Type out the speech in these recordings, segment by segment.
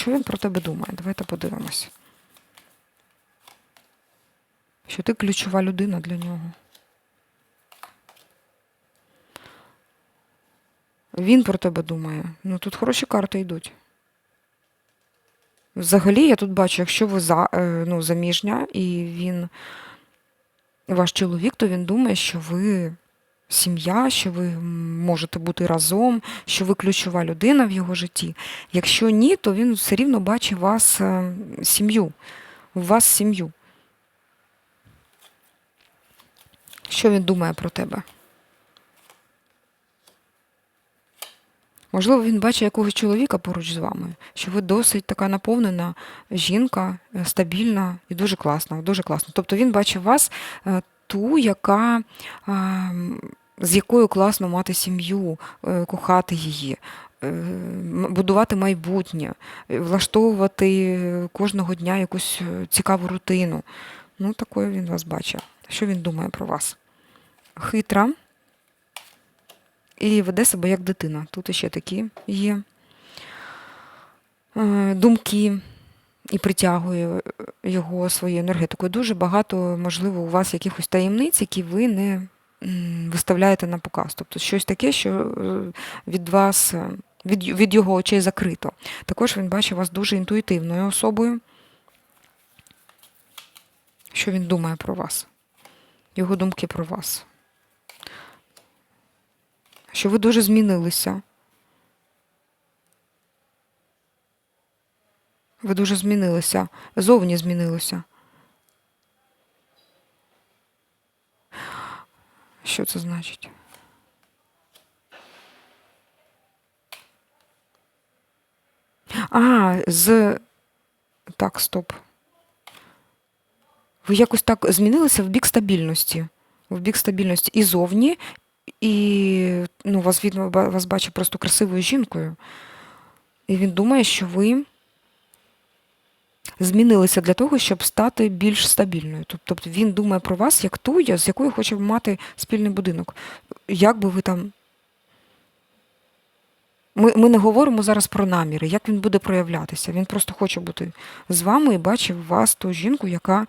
Що він про тебе думає? Давайте подивимось. Що ти ключова людина для нього. Він про тебе думає. Ну тут хороші карти йдуть. Взагалі, я тут бачу, якщо ви за, е, ну, заміжня і він ваш чоловік, то він думає, що ви сім'я, що ви можете бути разом, що ви ключова людина в його житті. Якщо ні, то він все рівно бачить вас е, сім'ю, вас сім'ю. Що він думає про тебе? Можливо, він бачить якогось чоловіка поруч з вами, що ви досить така наповнена жінка, е, стабільна і дуже класна, дуже класна. Тобто він бачить вас е, ту, яка а, м, з якою класно мати сім'ю, е, кохати її, е, будувати майбутнє, е, влаштовувати кожного дня якусь цікаву рутину. Ну, такою він вас бачить. Що він думає про вас? Хитра і веде себе як дитина. Тут іще такі є думки і притягує його своєю енергетикою. Дуже багато, можливо, у вас якихось таємниць, які ви не виставляєте на показ. Тобто щось таке, що е, від вас, е, від, від його очей закрито. Також він бачить вас дуже інтуїтивною особою. Що він думає про вас? Його думки про вас. Що ви дуже змінилися. Ви дуже змінилися. Зовні змінилися. Що це значить? А, з. Так, стоп. Ви якось так змінилися в бік стабільності. В бік стабільності і зовні, і ну, вас видно, вас бачить просто красивою жінкою. І він думає, що ви змінилися для того, щоб стати більш стабільною. Тобто він думає про вас як ту, з якою хоче мати спільний будинок. Як би ви там. Ми, ми не говоримо зараз про наміри, як він буде проявлятися. Він просто хоче бути з вами і бачить в вас ту жінку, яка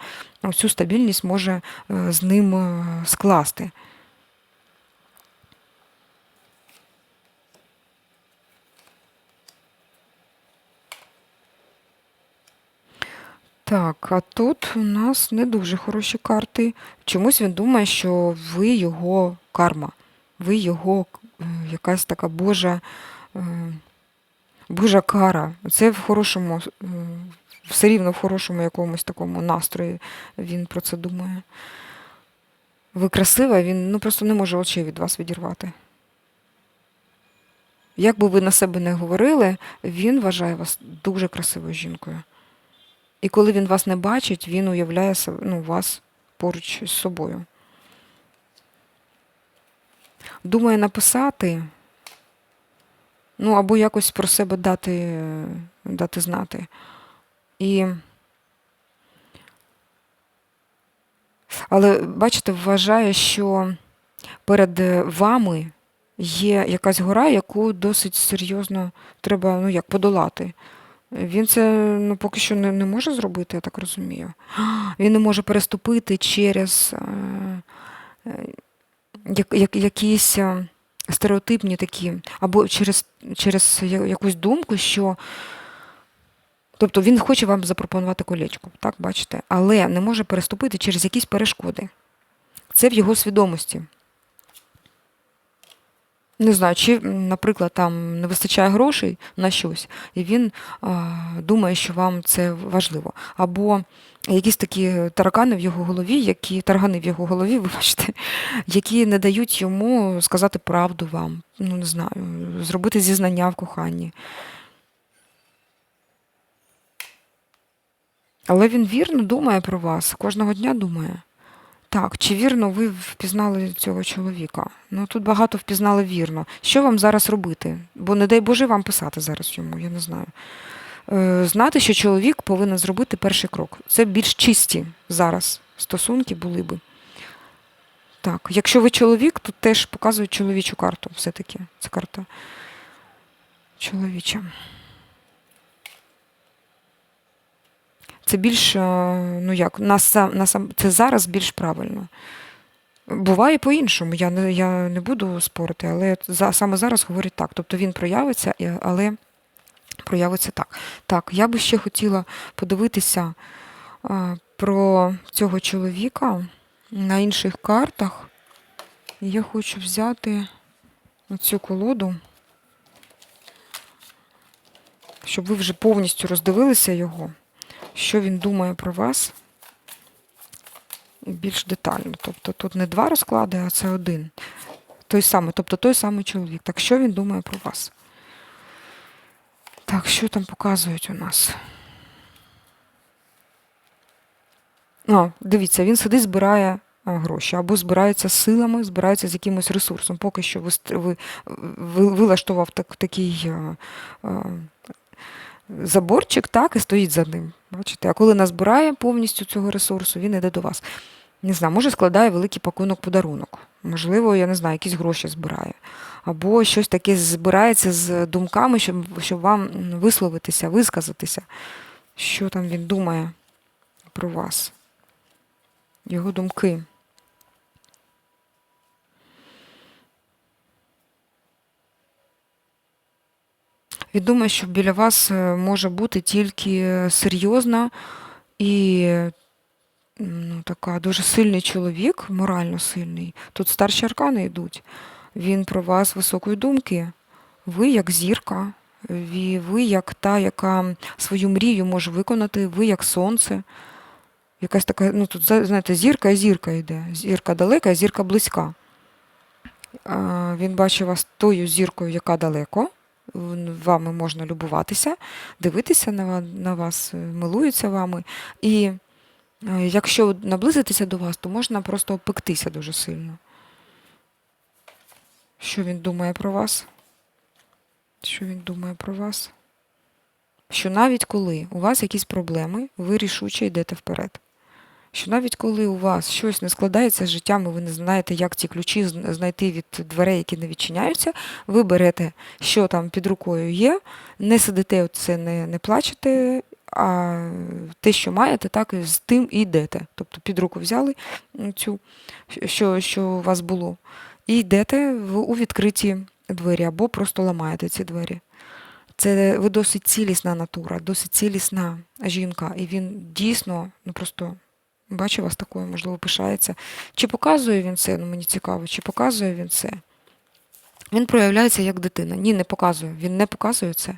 цю стабільність може е, з ним е, скласти. Так, а тут у нас не дуже хороші карти. Чомусь він думає, що ви його карма, ви його е, якась така Божа, е, Божа кара. Це в хорошому, е, все рівно в хорошому якомусь такому настрої він про це думає. Ви красива, він ну, просто не може очей від вас відірвати. Як би ви на себе не говорили, він вважає вас дуже красивою жінкою. І коли він вас не бачить, він уявляє ну, вас поруч з собою. Думає написати, ну або якось про себе дати, дати знати. І... Але, бачите, вважає, що перед е, вами є якась гора, яку досить серйозно треба ну, як подолати. Він це ну, поки що не, не може зробити, я так розумію. Він не може переступити через е, е, як, як, якісь е, стереотипні такі, або через, через якусь думку, що. Тобто він хоче вам запропонувати колечко, так, бачите, але не може переступити через якісь перешкоди. Це в його свідомості. Не знаю, чи, наприклад, там не вистачає грошей на щось, і він а, думає, що вам це важливо. Або якісь такі таракани в його голові, які таргани в його голові, вибачте, які не дають йому сказати правду вам, ну не знаю, зробити зізнання в коханні. Але він вірно думає про вас, кожного дня думає. Так, чи вірно ви впізнали цього чоловіка? Ну тут багато впізнали вірно. Що вам зараз робити? Бо не дай Боже вам писати зараз йому, я не знаю. Е, знати, що чоловік повинен зробити перший крок. Це більш чисті зараз стосунки були би. Так, якщо ви чоловік, то теж показують чоловічу карту все-таки. Це карта чоловіча. Це більш, е, ну як, на сам, на сам, це зараз більш правильно. Буває по-іншому, я не, я не буду спорити, але за, саме зараз говорить так. Тобто він проявиться, але проявиться так. Так, я би ще хотіла подивитися а, про цього чоловіка на інших картах. Я хочу взяти цю колоду, щоб ви вже повністю роздивилися його, що він думає про вас більш детально. Тобто тут не два розклади, а це один. Той самий, тобто той самий чоловік. Так що він думає про вас? Так, що там показують у нас? О, дивіться, він сидить, збирає гроші, або збирається силами, збирається з якимось ресурсом. Поки що ви, ви, ви вилаштував так, такий а, а, заборчик, так, і стоїть за ним. Бачите? А коли назбирає повністю цього ресурсу, він йде до вас. Не знаю, може складає великий пакунок подарунок. Можливо, я не знаю, якісь гроші збирає. Або щось таке збирається з думками, щоб, щоб вам висловитися, висказатися, що там він думає про вас. Його думки. Він думає, що біля вас е, може бути тільки серйозна і ну, така дуже сильний чоловік, морально сильний. Тут старші аркани йдуть. Він про вас високої думки. Ви як зірка, ви, як та, яка свою мрію може виконати, ви як сонце. Якась така, ну тут, знаєте, зірка і зірка йде. Зірка далека, зірка близька. Він бачить вас тою зіркою, яка далеко. Вами можна любуватися, дивитися на, на вас, е, милується вами. І е, якщо наблизитися до вас, то можна просто опектися дуже сильно. Що він думає про вас? Що він думає про вас? Що навіть коли у вас якісь проблеми, ви рішуче йдете вперед. Що навіть коли у вас щось не складається з життям, і ви не знаєте, як ці ключі знайти від дверей, які не відчиняються, ви берете, що там під рукою є, не сидите, оце не, не плачете, а те, що маєте, так з тим і йдете. Тобто під руку взяли цю, що, що у вас було, і йдете у відкриті двері або просто ламаєте ці двері. Це ви досить цілісна натура, досить цілісна жінка, і він дійсно, ну просто бачу вас такою, можливо, пишається. Чи показує він це? Ну мені цікаво, чи показує він це? Він проявляється як дитина. Ні, не показує. Він не показує це.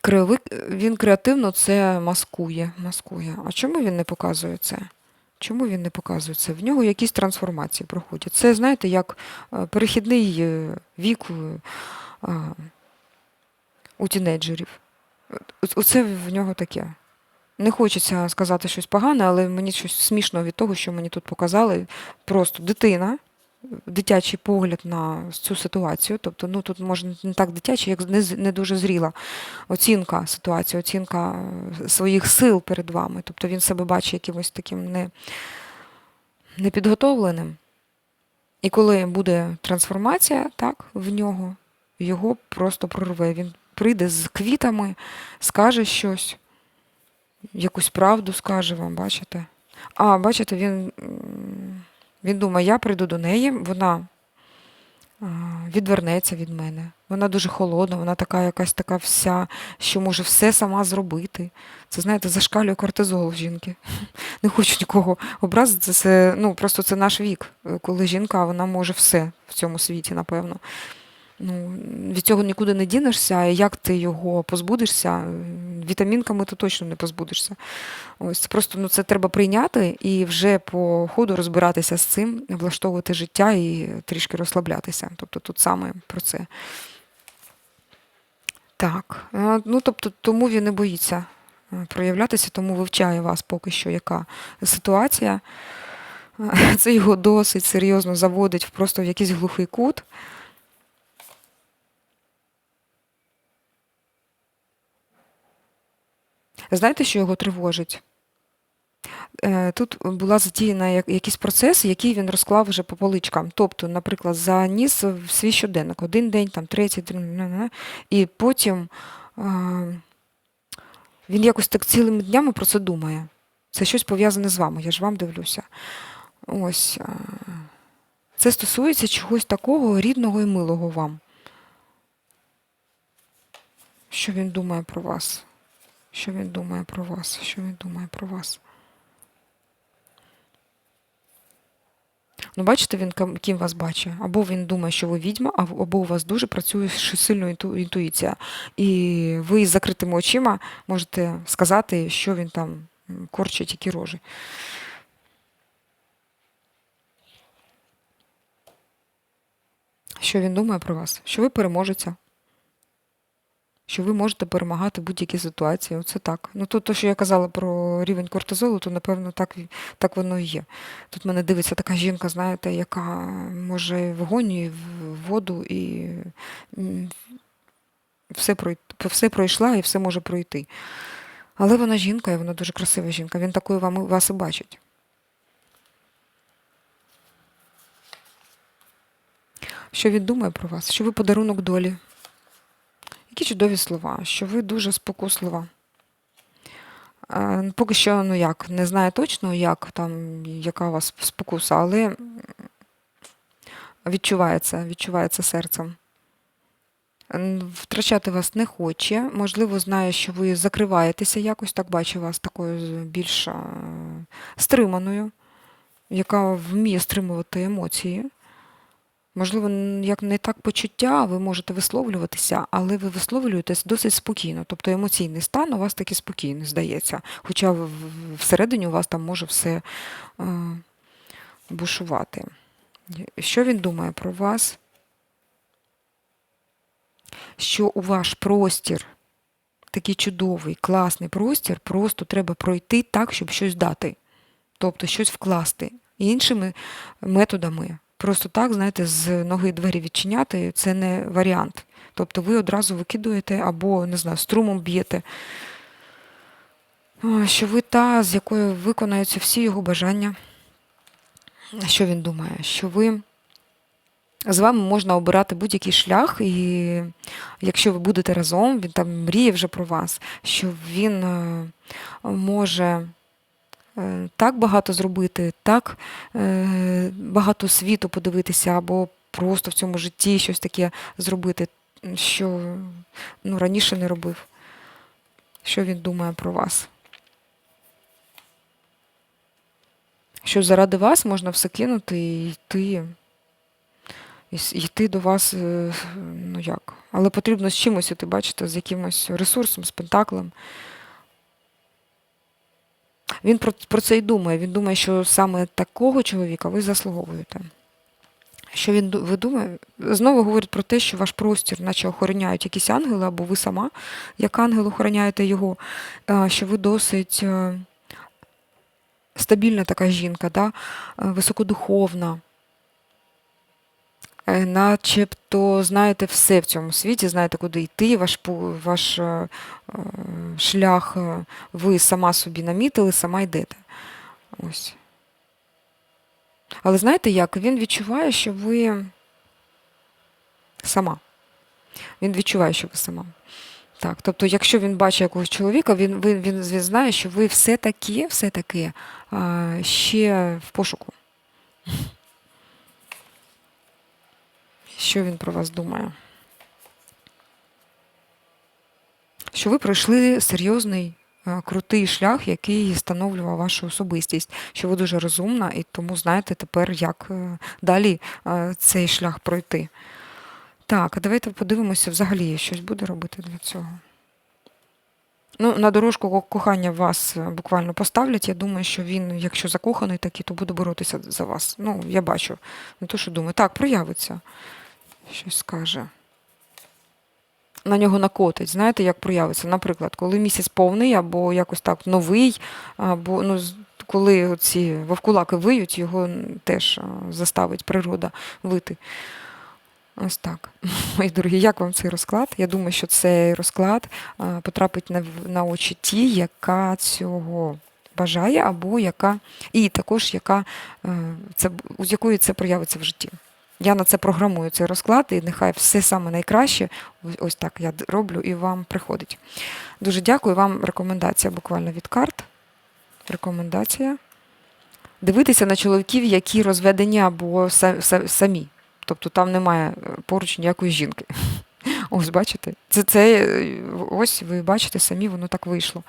Креови... Він креативно це маскує. маскує. А чому він не показує це? Чому він не показує це? В нього якісь трансформації проходять. Це, знаєте, як е, перехідний е, вік е, у тінейджерів. Оце в нього таке. Не хочеться сказати щось погане, але мені щось смішно від того, що мені тут показали. Просто дитина, дитячий погляд на цю ситуацію. Тобто, ну тут може не так дитячий, як не, не дуже зріла оцінка ситуації, оцінка е, своїх сил перед вами. Тобто він себе бачить якимось таким не, непідготовленим. І коли буде трансформація так, в нього, його просто прорве. Він прийде з квітами, скаже щось, якусь правду скаже вам, бачите? А, бачите, він, він думає, я прийду до неї, вона відвернеться від мене. Вона дуже холодна, вона така якась така вся, що може все сама зробити. Це, знаєте, зашкалює кортизол в жінки. Не хочу нікого образити. Це ну, просто це наш вік, коли жінка вона може все в цьому світі, напевно. Ну, від цього нікуди не дінешся, і як ти його позбудешся, вітамінками ти точно не позбудешся. Ось просто ну, це треба прийняти і вже по ходу розбиратися з цим, влаштовувати життя і трішки розслаблятися. Тобто тут саме про це. Так, е, ну тобто тому він не боїться е, проявлятися, тому вивчає вас поки що, яка ситуація. Е, Це його досить серйозно заводить просто в якийсь глухий кут. Знаєте, що його тривожить? Е, Тут була затіяна як- якийсь процес, який він розклав вже по поличкам. Тобто, наприклад, заніс в свій щоденник один день, там третій, на- на- на, і потім е, Він якось так цілими днями про це думає. Це щось пов'язане з вами, я ж вам дивлюся. Ось. Це стосується чогось такого рідного і милого вам. Що він думає про вас? Що він думає про вас? Що він думає про вас? Ну, бачите, він ким вас бачить? Або він думає, що ви відьма, або у вас дуже працює сильно інту- інтуїція. І ви з закритими очима можете сказати, що він там корчить, які рожі. Що він думає про вас? Що ви переможете? Що ви можете перемагати будь-які ситуації. Оце так. Ну тут, то, що я казала про рівень кортизолу, то напевно так, так воно і є. Тут мене дивиться така жінка, знаєте, яка може в вогонь, в воду і все, прой- все пройшла і все може пройти. Але вона жінка, і вона дуже красива жінка. Він такою вам, вас і бачить. Що він думає про вас? Що ви подарунок долі? Які чудові слова, що ви дуже спокуслива. Е, Поки що, ну як, не знаю точно, як там, яка у вас спокуса, але відчувається, відчувається серцем. Втрачати вас не хоче. Можливо, знає, що ви закриваєтеся якось, так бачу вас такою більш стриманою, яка вміє стримувати емоції. Можливо, як не так почуття, ви можете висловлюватися, але ви висловлюєтесь досить спокійно. Тобто емоційний стан у вас такий спокійний, здається. Хоча всередині у вас там може все е, бушувати. Що він думає про вас? Що у ваш простір, такий чудовий, класний простір, просто треба пройти так, щоб щось дати. Тобто щось вкласти. Іншими методами. Просто так, знаєте, з ноги двері відчиняти це не варіант. Тобто ви одразу викидуєте або, не знаю, струмом б'єте. Що ви та, з якою виконаються всі його бажання. Що він думає? Що ви з вами можна обирати будь-який шлях, і якщо ви будете разом, він там мріє вже про вас, що він е, може так багато зробити, так е, багато світу подивитися, або просто в цьому житті щось таке зробити, що ну, раніше не робив. Що він думає про вас? Що заради вас можна все кинути і йти, і йти до вас, е, ну як, але потрібно з чимось іти, бачите, з якимось ресурсом, з пентаклем. Він про, про це й думає. Він думає, що саме такого чоловіка ви заслуговуєте. Що він ви думає? Знову говорить про те, що ваш простір, наче охороняють якісь ангели, або ви сама, як ангел, охороняєте його, що ви досить е, стабільна така жінка, да? е, високодуховна. Е, Начебто знаєте все в цьому світі, знаєте, куди йти, ваш, ваш е, е, шлях ви сама собі намітили, сама йдете. Ось. Але знаєте як? Він відчуває, що ви сама. Він відчуває, що ви сама. Так, тобто, якщо він бачить якогось чоловіка, він, він, він, він знає, що ви все-таки, все-таки ще в пошуку. Що він про вас думає? Що ви пройшли серйозний, е, крутий шлях, який становлював вашу особистість, що ви дуже розумна і тому знаєте тепер, як е, далі е, цей шлях пройти. Так, а давайте подивимося, взагалі щось буде робити для цього. Ну, на дорожку кохання вас буквально поставлять. Я думаю, що він, якщо закоханий такий, то буде боротися за вас. Ну, я бачу. Не то, що думаю. Так, проявиться. Щось скаже. На нього накотить. Знаєте, як проявиться? Наприклад, коли місяць повний, або якось так новий, або ну, коли ці вовкулаки виють, його теж заставить природа вити. Ось так. Мої дорогі, як вам цей розклад? Я думаю, що цей розклад потрапить на, на очі ті, яка цього бажає, або яка, і також яка е, це, з якої це проявиться в житті. Я на це програмую цей розклад, і нехай все саме найкраще, ось- так я роблю, і вам приходить. Дуже дякую. Вам рекомендація буквально від карт. Рекомендація. Дивитися на чоловіків, які розведені або са- са- самі. Тобто там немає е, поруч ніякої жінки. Ось бачите? Це, це е, ось ви бачите самі, воно так вийшло.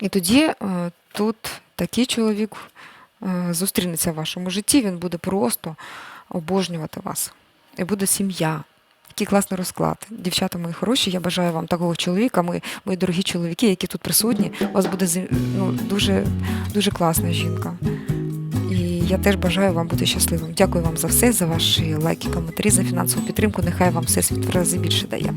І тоді е, тут такий чоловік зустрінеться в вашому житті, він буде просто обожнювати вас. І буде сім'я. Який класний розклад. Дівчата мої хороші, я бажаю вам такого чоловіка. Ми, мої дорогі чоловіки, які тут присутні. У вас буде ну, дуже, дуже класна жінка. І я теж бажаю вам бути щасливим. Дякую вам за все, за ваші лайки, коментарі, за фінансову підтримку. Нехай вам все світ в рази більше дає.